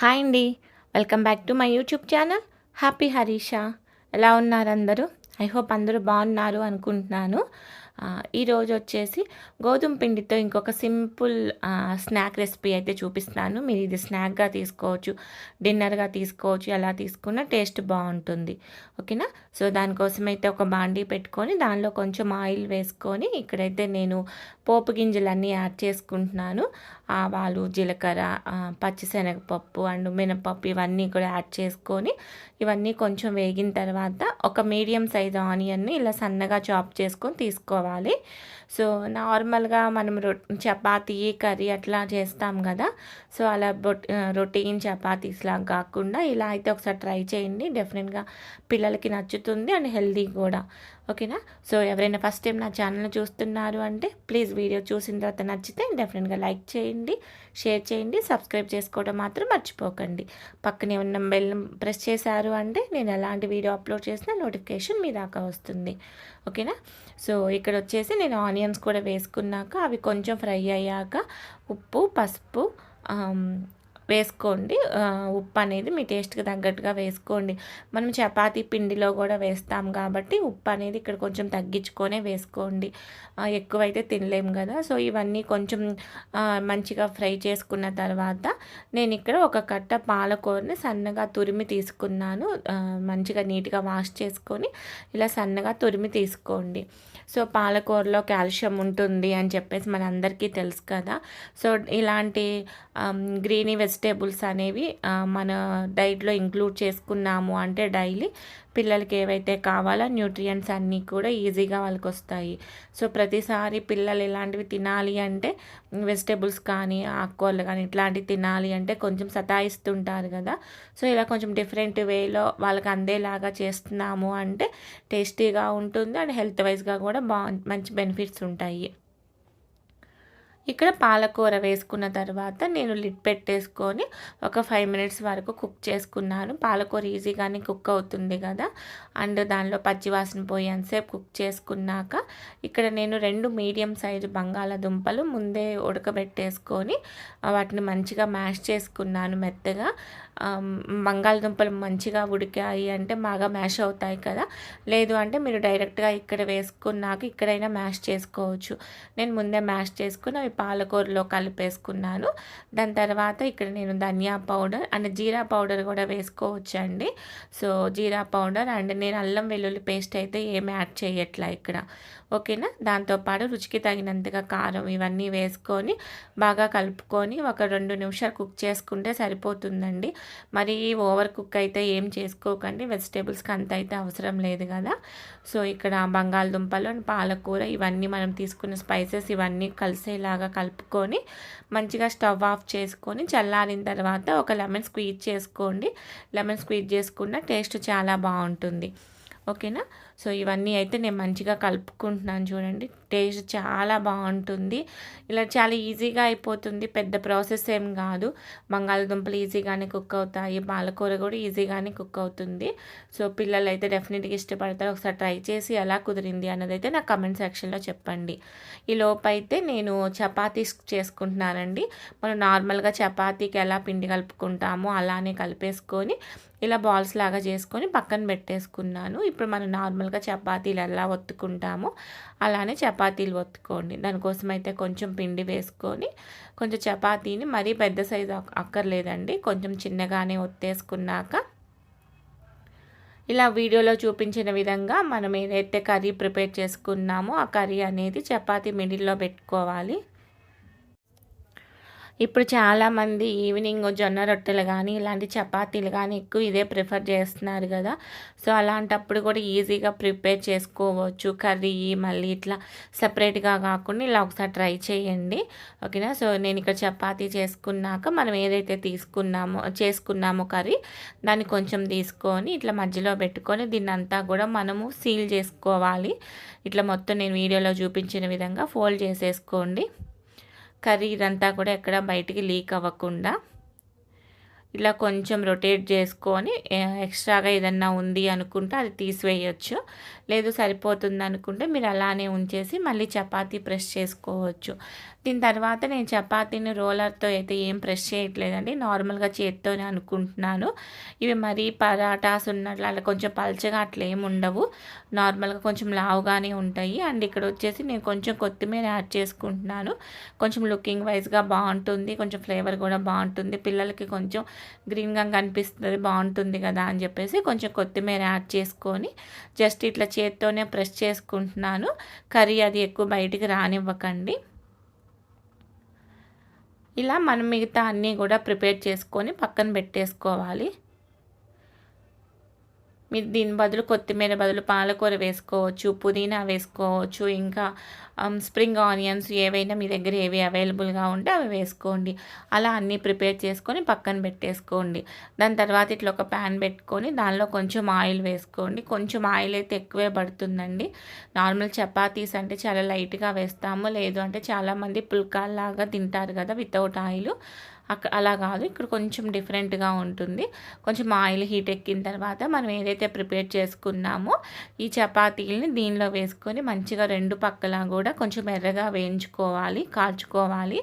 Hi అండి. Welcome back to my YouTube channel. Happy Harisha. ఎలా ఉన్నారు అందరూ? ఐ హోప్ అందరూ బాగున్నారు అనుకుంటున్నాను. ఈరోజు వచ్చేసి గోధుమ పిండితో ఇంకొక సింపుల్ స్నాక్ రెసిపీ అయితే చూపిస్తున్నాను. మీరు ఇది స్నాక్గా తీసుకోవచ్చు డిన్నర్గా తీసుకోవచ్చు ఎలా తీసుకున్నా టేస్ట్ బాగుంటుంది. ఓకేనా? సో దానికోసం అయితే ఒక బాండీ పెట్టుకొని దానిలో కొంచెం ఆయిల్ వేసుకొని ఇక్కడైతే నేను పోపు గింజలన్నీ యాడ్ చేసుకుంటున్నాను. ఆవాలు జీలకర్ర పచ్చిశనగపప్పు అండ్ మినపప్పు ఇవన్నీ కూడా యాడ్ చేసుకొని ఇవన్నీ కొంచెం వేగిన తర్వాత ఒక మీడియం సైజ్ ఆనియన్ని ఇలా సన్నగా చాప్ చేసుకొని తీసుకోవాలి. సో నార్మల్గా మనం రొ చపాతీ కర్రీ అట్లా చేస్తాం కదా. సో అలా రొటీన్ చపాతీస్ లాగా కాకుండా ఇలా అయితే ఒకసారి ట్రై చేయండి. డెఫినెట్గా పిల్లలకి నచ్చుతుంది అండ్ హెల్దీ కూడా. ఓకేనా? సో ఎవరైనా ఫస్ట్ టైం నా ఛానల్ చూస్తున్నారు అంటే ప్లీజ్ వీడియో చూసిన తర్వాత నచ్చితే డెఫినెట్గా లైక్ చేయండి. షేర్ చేయండి సబ్స్క్రైబ్ చేసుకోవడం మాత్రం మర్చిపోకండి. పక్కనే ఉన్న బెల్ ప్రెస్ చేశారు అంటే నేను ఎలాంటి వీడియో అప్లోడ్ చేసినా నోటిఫికేషన్ మీ దాకా వస్తుంది. ఓకేనా? సో ఇక్కడ వచ్చేసి నేను ఆనియన్స్ కూడా వేసుకున్నాక అవి కొంచెం ఫ్రై అయ్యాక ఉప్పు పసుపు వేసుకోండి. ఉప్పు అనేది మీ టేస్ట్కి తగ్గట్టుగా వేసుకోండి. మనం చపాతీ పిండిలో కూడా వేస్తాం కాబట్టి ఉప్పు అనేది ఇక్కడ కొంచెం తగ్గించుకొనే వేసుకోండి. ఎక్కువైతే తినలేము కదా. సో ఇవన్నీ కొంచెం మంచిగా ఫ్రై చేసుకున్న తర్వాత నేను ఇక్కడ ఒక కట్ట పాలకూరని సన్నగా తురిమి తీసుకున్నాను. మంచిగా నీట్గా వాష్ చేసుకొని ఇలా సన్నగా తురిమి తీసుకోండి. సో పాలకూరలో కాల్షియం ఉంటుంది అని చెప్పేసి మనందరికీ తెలుసు కదా. సో ఇలాంటి గ్రీనీ వెజిటేబుల్స్ వెజిటేబుల్స్ అనేవి మన డైట్లో ఇంక్లూడ్ చేసుకున్నాము అంటే డైలీ పిల్లలకి ఏవైతే కావాలో న్యూట్రియంట్స్ అన్నీ కూడా ఈజీగా వాళ్ళకి వస్తాయి సో ప్రతిసారి పిల్లలు ఇలాంటివి తినాలి అంటే వెజిటేబుల్స్ కానీ ఆకుకూరలు కానీ ఇట్లాంటివి తినాలి అంటే కొంచెం సతాయిస్తుంటారు కదా. సో ఇలా కొంచెం డిఫరెంట్ వేలో వాళ్ళకి అందేలాగా చేస్తున్నాము అంటే టేస్టీగా ఉంటుంది అండ్ హెల్త్ వైజ్గా కూడా బా మంచి బెనిఫిట్స్ ఉంటాయి. ఇక్కడ పాలకూర వేసుకున్న తర్వాత నేను లిడ్ పెట్టేసుకొని ఒక ఫైవ్ మినిట్స్ వరకు కుక్ చేసుకున్నాను. పాలకూర ఈజీగానే కుక్ అవుతుంది కదా. అండ్ దానిలో పచ్చివాసన పోయేంతసేపు కుక్ చేసుకున్నాక ఇక్కడ నేను రెండు మీడియం సైజు బంగాళాదుంపలు ముందే ఉడకబెట్టేసుకొని వాటిని మంచిగా మ్యాష్ చేసుకున్నాను మెత్తగా. బంగాళదుంపలు మంచిగా ఉడికాయి అంటే బాగా మ్యాష్ అవుతాయి కదా. లేదు అంటే మీరు డైరెక్ట్గా ఇక్కడ వేసుకున్నాక ఇక్కడైనా మ్యాష్ చేసుకోవచ్చు. నేను ముందే మ్యాష్ చేసుకుని అవి పాలకూరలో కలిపేసుకున్నాను. దాని తర్వాత ఇక్కడ నేను dhaniya powder and jeera powder కూడా వేసుకోవచ్చండి. సో జీరా పౌడర్ అండ్ నేను అల్లం వెల్లుల్లి పేస్ట్ అయితే ఏమి యాడ్ చేయట్లా ఇక్కడ. ఓకేనా? దాంతోపాటు రుచికి తగినంతగా కారం ఇవన్నీ వేసుకొని బాగా కలుపుకొని ఒక రెండు నిమిషాలు కుక్ చేసుకుంటే సరిపోతుందండి. మరి ఓవర్ కుక్ అయితే ఏం చేసుకోకండి. వెజిటేబుల్స్కి అంత అయితే అవసరం లేదు కదా. సో ఇక్కడ బంగాళదుంపలు పాలకూర ఇవన్నీ మనం తీసుకున్న స్పైసెస్ ఇవన్నీ కలిసేలాగా కలుపుకొని మంచిగా స్టవ్ ఆఫ్ చేసుకొని చల్లారిన తర్వాత ఒక లెమన్ స్క్వీజ్ చేసుకోండి. లెమన్ స్క్వీజ్ చేసుకున్న టేస్ట్ చాలా బాగుంటుంది. ఓకేనా? సో ఇవన్నీ అయితే నేను మంచిగా కలుపుకుంటున్నాను చూడండి. టేస్ట్ చాలా బాగుంటుంది. ఇలా చాలా ఈజీగా అయిపోతుంది. పెద్ద ప్రాసెస్ ఏం కాదు. బంగాళదుంపలు ఈజీగానే కుక్ అవుతాయి. పాలకూర కూడా ఈజీగానే కుక్ అవుతుంది. సో పిల్లలు అయితే డెఫినెట్గా ఇష్టపడతారు. ఒకసారి ట్రై చేసి ఎలా కుదిరింది అన్నది అయితే నా కమెంట్ సెక్షన్లో చెప్పండి. ఈ లోపైతే నేను చపాతీస్ చేసుకుంటున్నానండి. మనం నార్మల్గా చపాతీకి ఎలా పిండి కలుపుకుంటామో అలానే కలిపేసుకొని ఇలా బాల్స్ లాగా చేసుకొని పక్కన పెట్టేసుకున్నాను. ఇప్పుడు మనం నార్మల్ మామూలుగా చపాతీలు ఎలా ఒత్తుకుంటామో. అలానే చపాతీలు ఒత్తుకోండి. దానికోసం అయితే కొంచెం పిండి వేసుకొని కొంచెం చపాతీని మరీ పెద్ద సైజు అక్కర్లేదండి. కొంచెం చిన్నగానే ఒత్తేసుకున్నాక ఇలా వీడియోలో చూపించిన విధంగా మనం ఏదైతే కర్రీ ప్రిపేర్ చేసుకున్నామో ఆ కర్రీ అనేది చపాతీ మిడిల్లో పెట్టుకోవాలి. ఇప్పుడు చాలామంది ఈవినింగ్ జొన్న రొట్టెలు కానీ ఇలాంటి చపాతీలు కానీ ఎక్కువ ఇదే ప్రిఫర్ చేస్తున్నారు కదా. సో అలాంటప్పుడు కూడా ఈజీగా ప్రిపేర్ చేసుకోవచ్చు. కర్రీ మళ్ళీ ఇట్లా సపరేట్గా కాకుండా ఇలా ఒకసారి ట్రై చేయండి. ఓకేనా? సో నేను ఇక్కడ చపాతీ చేసుకున్నాక మనం ఏదైతే తీసుకున్నామో చేసుకున్నామో కర్రీ దాన్ని కొంచెం తీసుకొని ఇట్లా మధ్యలో పెట్టుకొని దీన్ని అంతా కూడా మనము సీల్ చేసుకోవాలి. ఇట్లా మొత్తం నేను వీడియోలో చూపించిన విధంగా ఫోల్డ్ చేసేసుకోండి. కర్రీ ఇదంతా కూడా ఎక్కడ బయటికి లీక్ అవ్వకుండా ఇలా కొంచెం రొటేట్ చేసుకొని ఎక్స్ట్రాగా ఏదన్నా ఉంది అనుకుంటే అది తీసివేయచ్చు. లేదు సరిపోతుంది అనుకుంటే మీరు అలానే ఉంచేసి మళ్ళీ చపాతీ ప్రెస్ చేసుకోవచ్చు. దీని తర్వాత నేను చపాతీని రోలర్తో అయితే ఏం ప్రెస్ చేయట్లేదండి. నార్మల్గా చేత్తోనే అనుకుంటున్నాను. ఇవి మరీ పరాటాస్ ఉన్నట్లు అలా కొంచెం పలచగా అట్లా ఏమి ఉండవు. నార్మల్గా కొంచెం లావుగానే ఉంటాయి. అండ్ ఇక్కడ వచ్చేసి నేను కొంచెం కొత్తిమీర యాడ్ చేసుకుంటున్నాను. కొంచెం లుకింగ్ వైజ్గా బాగుంటుంది. కొంచెం ఫ్లేవర్ కూడా బాగుంటుంది. పిల్లలకి కొంచెం గ్రీన్గా కనిపిస్తుంది బాగుంటుంది కదా అని చెప్పేసి కొంచెం కొత్తిమీర యాడ్ చేసుకొని జస్ట్ ఇట్లా చేత్తోనే ప్రెస్ చేసుకుంటున్నాను. కర్రీ అది ఎక్కువ బయటికి రానివ్వకండి. ఇలా మనం మిగతా అన్నీ కూడా ప్రిపేర్ చేసుకొని పక్కన పెట్టేసుకోవాలి. మీరు దీని బదులు కొత్తిమీర బదులు పాలకూర వేసుకోవచ్చు పుదీనా వేసుకోవచ్చు ఇంకా um, స్ప్రింగ్ ఆనియన్స్ ఏవైనా మీ దగ్గర ఏవి అవైలబుల్గా ఉంటే అవి వేసుకోండి. అలా అన్నీ ప్రిపేర్ చేసుకొని పక్కన పెట్టేసుకోండి. దాని తర్వాత ఇట్లా ఒక ప్యాన్ పెట్టుకొని దానిలో కొంచెం ఆయిల్ వేసుకోండి. కొంచెం ఆయిల్ అయితే ఎక్కువే పడుతుందండి. నార్మల్ చపాతీస్ అంటే చాలా లైట్గా వేస్తాము. లేదు అంటే చాలామంది పుల్కాల్లాగా తింటారు కదా వితౌట్ ఆయిల్. అక్కడ అలా కాదు. ఇక్కడ కొంచెం డిఫరెంట్గా ఉంటుంది. కొంచెం ఆయిల్ హీట్ ఎక్కిన తర్వాత మనం ఏదైతే ప్రిపేర్ చేసుకున్నామో ఈ చపాతీలని దీనిలో వేసుకొని మంచిగా రెండు పక్కలా కూడా కొంచెం ఎర్రగా వేయించుకోవాలి కాల్చుకోవాలి.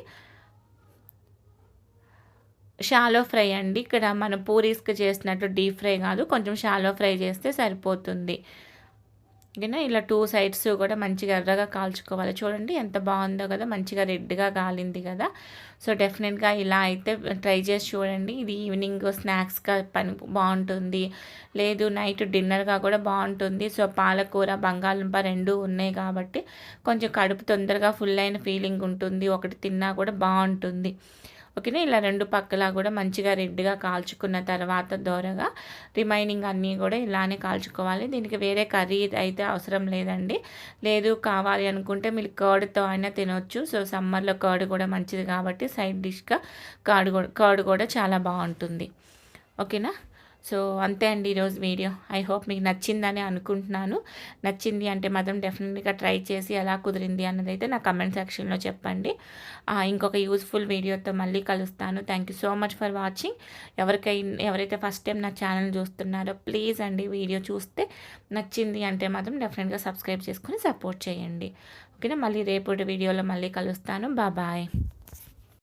షాలో ఫ్రై అండి. ఇక్కడ మనం పూరీస్కి చేసినట్టు డీప్ ఫ్రై కాదు కొంచెం షాలో ఫ్రై చేస్తే సరిపోతుంది. ఓకేనా ఇలా టూ సైడ్స్ కూడా మంచిగా ఎర్రగా కాల్చుకోవాలి. చూడండి ఎంత బాగుందో కదా మంచిగా రెడ్గా కాలింది కదా. సో డెఫినెట్గా ఇలా అయితే ట్రై చేసి చూడండి. ఇది ఈవినింగ్ స్నాక్స్గా పని బాగుంటుంది. లేదు నైట్ డిన్నర్గా కూడా బాగుంటుంది. సో పాలకూర బంగాళదుంప రెండు ఉన్నాయి కాబట్టి కొంచెం కడుపు తొందరగా ఫుల్ అయిన ఫీలింగ్ ఉంటుంది. ఒకటి తిన్నా కూడా బాగుంటుంది. ఓకేనా? ఇలా రెండు పక్కలా కూడా మంచిగా రెడ్గా కాల్చుకున్న తర్వాత దోరగా రిమైనింగ్ అన్నీ కూడా ఇలానే కాల్చుకోవాలి. దీనికి వేరే కర్రీ అయితే అవసరం లేదండి. లేదు కావాలి అనుకుంటే మీరు కర్డ్తో అయినా తినొచ్చు. సో సమ్మర్లో కర్డ్ కూడా మంచిది కాబట్టి సైడ్ డిష్గా కర్డ్ కూడా కర్డ్ కూడా చాలా బాగుంటుంది. ఓకేనా? సో అంతే అండి ఈరోజు వీడియో. ఐ హోప్ మీకు నచ్చిందని అనుకుంటున్నాను. నచ్చింది అంటే మాత్రం డెఫినెట్గా ట్రై చేసి ఎలా కుదిరింది అన్నదైతే నా కమెంట్ సెక్షన్లో చెప్పండి. ఇంకొక యూస్ఫుల్ వీడియోతో మళ్ళీ కలుస్తాను. Thank you so much for watching. ఎవరికై ఎవరైతే ఫస్ట్ టైం నా ఛానల్ చూస్తున్నారో ప్లీజ్ అండి వీడియో చూస్తే నచ్చింది అంటే మాత్రం డెఫినెట్గా సబ్స్క్రైబ్ చేసుకుని సపోర్ట్ చేయండి. ఓకేనా? మళ్ళీ రేపటి వీడియోలో మళ్ళీ కలుస్తాను. బాబాయ్